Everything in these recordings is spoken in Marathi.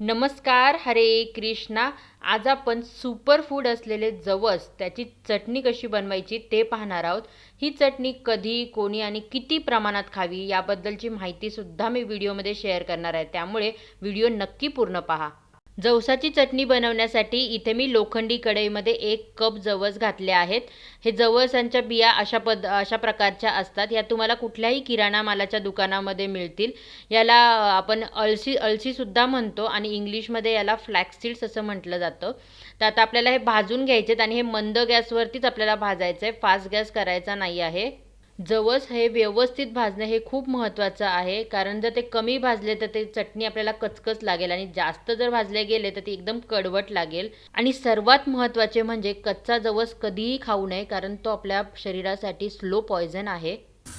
नमस्कार हरे कृष्णा. आज आपण सुपर फूड असलेले जवस त्याची चटणी कशी बनवायची ते पाहणार आहोत. ही चटणी कधी कोणी आणि किती प्रमाणात खावी याबद्दलची माहितीसुद्धा मी व्हिडिओमध्ये शेअर करणार आहे. त्यामुळे व्हिडिओ नक्की पूर्ण पहा. जवसाची चटणी बनवण्यासाठी इथे मी लोखंडी कढईमध्ये एक कप जवस घातले आहेत. हे जवसांच्या बिया अशा पद अशा प्रकारच्या असतात. या तुम्हाला कुठल्याही किराणा मालाच्या दुकानामध्ये मिळतील. याला आपण अळसी अळसीसुद्धा म्हणतो आणि इंग्लिशमध्ये याला फ्लॅक्सीड्स असं म्हटलं जातं. तर आता आपल्याला हे भाजून घ्यायचेत आणि हे मंद गॅसवरतीच आपल्याला भाजायचं आहे फास्ट गॅस करायचा नाही आहे. जवस हे व्यवस्थित भाजणं हे खूप महत्त्वाचं आहे. कारण जर ते कमी भाजले तर ते चटणी आपल्याला कचकच लागेल आणि जास्त जर भाजले गेले तर ती एकदम कडवट लागेल. आणि सर्वात महत्त्वाचे म्हणजे कच्चा जवस कधीही खाऊ नये कारण तो आपल्या शरीरासाठी स्लो पॉयझन आहे.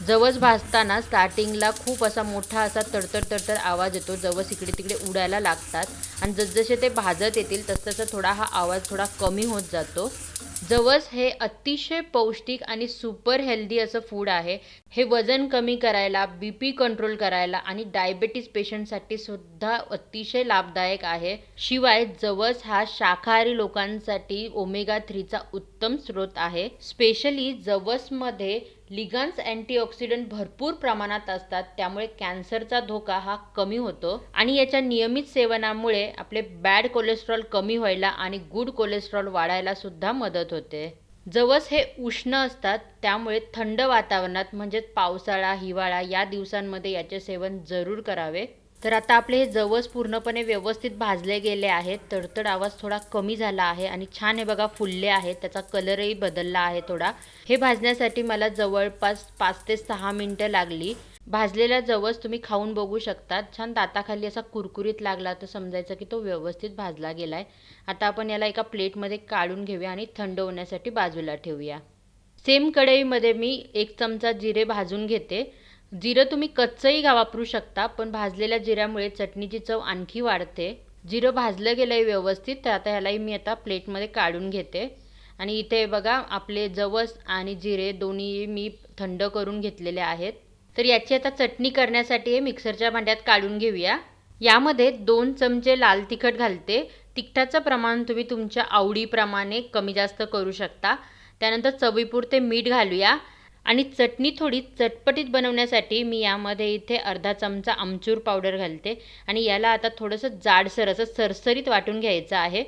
जवस भाजताना स्टार्टिंगला खूप असा मोठा असा तडतड तडतड आवाज येतो. जवस इकडे तिकडे उडायला लागतात. आणि जसजसे ते भाजत येतील तसतसा थोडा हा आवाज थोडा कमी होत जातो. जवस हे अतिशय पौष्टिक आणि सुपर हेल्दी असं फूड आहे. हे वजन कमी करायला बी पी कंट्रोल करायला आणि डायबेटीस पेशंटसाठी सुद्धा अतिशय लाभदायक आहे. शिवाय जवस हा शाकाहारी लोकांसाठी ओमेगा थ्रीचा उत्तम उत्तम स्रोत आहे. स्पेशली जवसमध्ये लिगन्स अँटीऑक्सिडंट भरपूर प्रमाणात असतात. त्यामुळे कॅन्सरचा धोका हा कमी होतो. आणि याच्या नियमित सेवनामुळे आपले बॅड कोलेस्ट्रॉल कमी व्हायला आणि गुड कोलेस्ट्रॉल वाढायला सुद्धा मदत होते. जवस हे उष्ण असतात. त्यामुळे थंड वातावरणात म्हणजेच पावसाळा हिवाळा या दिवसांमध्ये याचे सेवन जरूर करावे. तर आता आपले हे जवस पूर्णपणे व्यवस्थित भाजले गेले आहेत. तडतड आवाज थोडा कमी झाला आहे आणि छान हे बघा फुलले आहेत. त्याचा कलरही बदलला आहे थोडा. हे भाजण्यासाठी मला जवळपास पाच ते सहा मिनटं लागली. भाजलेला जवस तुम्ही खाऊन बघू शकतात. छान दाताखाली असा कुरकुरीत लागला तर समजायचं की तो व्यवस्थित भाजला गेला आहे आता आपण याला एका प्लेटमध्ये काढून घेऊया आणि थंड होण्यासाठी बाजूला ठेवूया. सेम कढईमध्ये मी एक चमचा जिरे भाजून घेते. जिरं तुम्ही कच्चंही वापरू शकता पण भाजलेल्या जिऱ्यामुळे चटणीची चव आणखी वाढते. जिरं भाजलं गेलं आहे व्यवस्थित तर आता ह्यालाही मी आता प्लेटमध्ये काढून घेते. आणि इथे बघा आपले जवस आणि जिरे दोन्ही मी थंड करून घेतलेले आहेत. तर याची आता चटणी करण्यासाठी हे मिक्सरच्या भांड्यात काढून घेऊया. यामध्ये दोन चमचे लाल तिखट घालते. तिखटाचं प्रमाण तुम्ही तुमच्या आवडीप्रमाणे कमी जास्त करू शकता. त्यानंतर चवीपुरते मीठ घालूया. आणि चटणी थोडी चटपटीत बनवण्यासाठी मी यामध्ये इथे अर्धा चमचा आमचूर पावडर घालते. आणि याला आता थोडंसं जाडसर असं सरसरीत वाटून घ्यायचं आहे.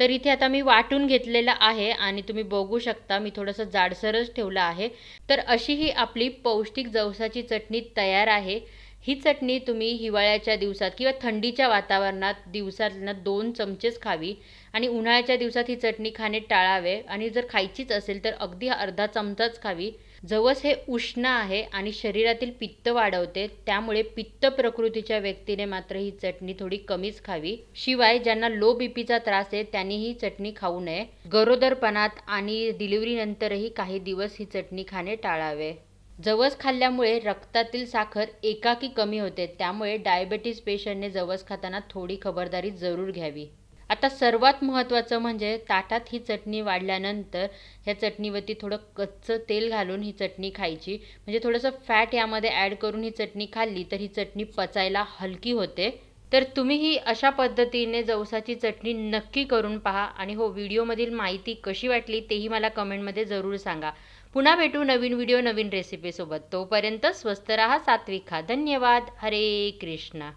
तर इथे आता मी वाटून घेतलेलं आहे आणि तुम्ही बघू शकता मी थोडंसं जाडसरच ठेवलं आहे. तर अशी ही आपली पौष्टिक जवसाची चटणी तयार आहे. ही चटणी तुम्ही हिवाळ्याच्या दिवसात किंवा थंडीच्या वातावरणात दिवसातनं दोन चमचेच खावी आणि उन्हाळ्याच्या दिवसात ही चटणी खाणे टाळावे. आणि जर खायचीच असेल तर अगदी अर्धा चमचाच खावी. जवस हे उष्ण आहे आणि शरीरातील पित्त वाढवते. त्यामुळे पित्त प्रकृतीच्या व्यक्तीने मात्र ही चटणी थोडी कमीच खावी. शिवाय ज्यांना लो बीपीचा त्रास आहे त्यांनी ही चटणी खाऊ नये. गरोदरपणात आणि डिलिव्हरीनंतरही काही दिवस ही चटणी खाणे टाळावे. जवस खाल्ल्यामुळे रक्तातील साखर एकाकी कमी होते. त्यामुळे डायबेटीस पेशंटने जवस खाताना थोडी खबरदारी जरूर घ्यावी. आता सर्वात महत्त्वाचं म्हणजे ताटात ही चटणी वाढल्यानंतर ह्या चटणीवरती थोडं कच्चं तेल घालून ही चटणी खायची. म्हणजे थोडंसं फॅट यामध्ये ॲड करून ही चटणी खाल्ली तर ही चटणी पचायला हलकी होते. तर तुम्हीही अशा पद्धतीने जवसाची चटणी नक्की करून पहा आणि हो व्हिडिओमधील माहिती कशी वाटली तेही मला कमेंटमध्ये जरूर सांगा. पुन्हा भेटू नवीन व्हिडिओ नवीन रेसिपीसोबत तोपर्यंत स्वस्त रहा सात्विक खा. धन्यवाद. हरे कृष्णा.